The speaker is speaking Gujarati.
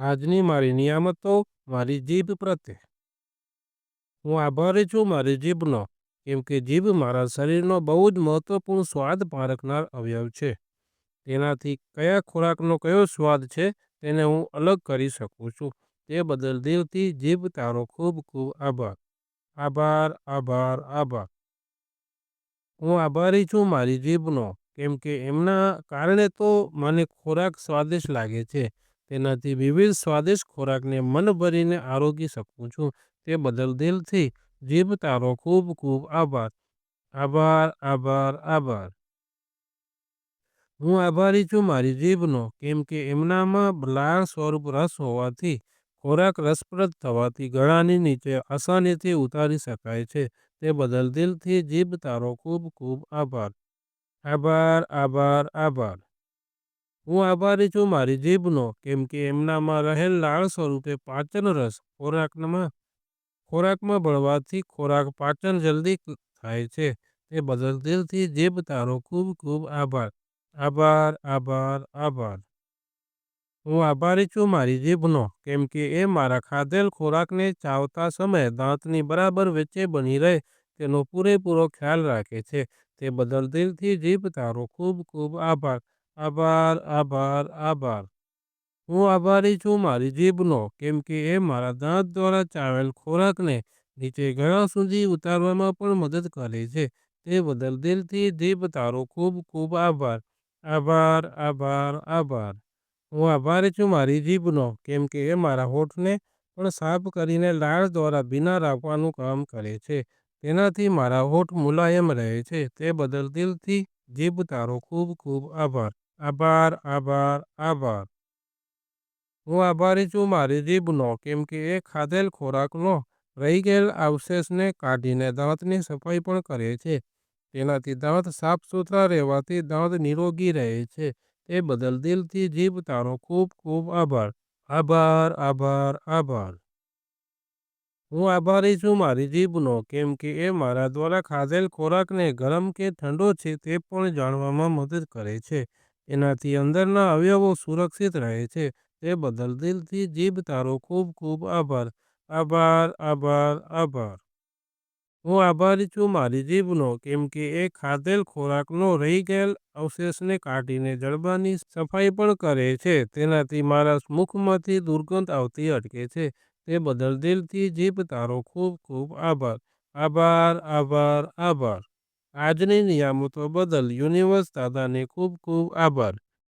આજની મારી નિયામતો મારી જીભ પ્રત્યે. હું આભારી છું મારી જીભનો, કેમ કે જીભ મારા શરીરનો બહુ જ મહત્વપૂર્ણ સ્વાદ પારખનાર અવયવ છે. તેનાથી કયા ખોરાકનો કયો સ્વાદ છે તેને હું અલગ કરી શકું છું. તે બદલ દેવથી જીભ તારો ખૂબ ખૂબ આભાર. આભાર આભાર આભાર. હું આભારી છું મારી જીભનો, કેમ કે એમના કારણે તો મને ખોરાક સ્વાદિષ્ટ લાગે છે. તેનાથી વિવિધ સ્વાદિષ્ટ ખોરાકને મન ભરીને આરોગી શકું છું. તે બદલ દિલથી જીભ તારો ખૂબ ખૂબ આભાર. આભાર આભાર આભાર. હું આભારી છું મારી જીભનો, કેમ કે એમનામાં લાળ સ્વરૂપ રસ હોવાથી ખોરાક રસપ્રદ થવાથી ગળાની નીચે આસાનીથી ઉતારી શકાય છે. તે બદલ દિલથી જીભ તારો ખૂબ ખૂબ આભાર. આભાર આભાર આભાર. હું આભારી છું મારી જીભનો, કેમ કે એમનામાં રહેલ લાળ સ્વરૂપે પાચન રસ ખોરાકમાં ખોરાકમાં ભળવાથી ખોરાક પાચન જલ્દી થાય છે. તે બદલ દિલથી જીભ તારો ખૂબ ખૂબ આભાર. આભાર આભાર આભાર. હું આભારી છું મારી જીભનો, કેમ કે એ મારા ખાધેલ ખોરાકને ચાવતા સમયે દાંતની બરાબર વચ્ચે બની રહે તેનો પૂરેપૂરો ખ્યાલ રાખે છે. તે બદલ દિલથી જીભ તારો ખૂબ ખૂબ આભાર. આભાર આભાર આભાર. હું આભારી છું મારી જીભનો, કેમ કે એ મારા દાંત દ્વારા ચાવેલ ખોરાકને નીચે ગળા સુધી ઉતારવામાં પણ મદદ કરે છે. તે બદલ દિલથી જીભ તારો ખૂબ ખૂબ આભાર. આભાર આભાર આભાર. હું આભારી છું મારી જીભનો, કેમ કે એ મારા હોઠને પણ સાફ કરીને લાળ દ્વારા ભીના રાખવાનું કામ કરે છે. તેનાથી મારા હોઠ મુલાયમ રહે છે. તે બદલ દિલથી જીભ તારો ખૂબ ખૂબ આભાર. આભાર આભાર આભાર. હું આભારી છું મારી જીભનો, કેમ કે એ ખાધેલ ખોરાકનો રહી ગયેલ અવશેષને કાઢીને દાંતની સફાઈ પણ કરે છે. તેનાથી દાંત સાફ સુથરા રહેવાથી દાંત નિરોગી રહે છે. તે બદલ દિલથી જીભ તારો ખૂબ ખૂબ આભાર. આભાર આભાર આભાર. હું આભારી છું મારી જીભનો, કેમ કે એ મારા દ્વારા ખાધેલ ખોરાકને ગરમ કે ઠંડો છે તે પણ જાણવામાં મદદ કરે છે. એનાથી અંદરના અવયવો સુરક્ષિત રહે છે. તે બદલ દિલથી જીભ તારો ખૂબ ખૂબ આભાર. આભાર આભાર આભાર. હું આભારી છું મારી જીભનો, કેમ કે એ ખાધેલ ખોરાકનો રહી ગયેલ અવશેષને કાઢીને જડબાની સફાઈ પણ કરે છે. તેનાથી મારા મુખમાંથી દુર્ગંધ આવતી અટકે છે. તે બદલ દિલથી જીભ તારો ખૂબ ખૂબ આભાર. આભાર આભાર આભાર. આજની નિયામતો બદલ યુનિવર્સ દાદાને ખૂબ ખૂબ આભાર.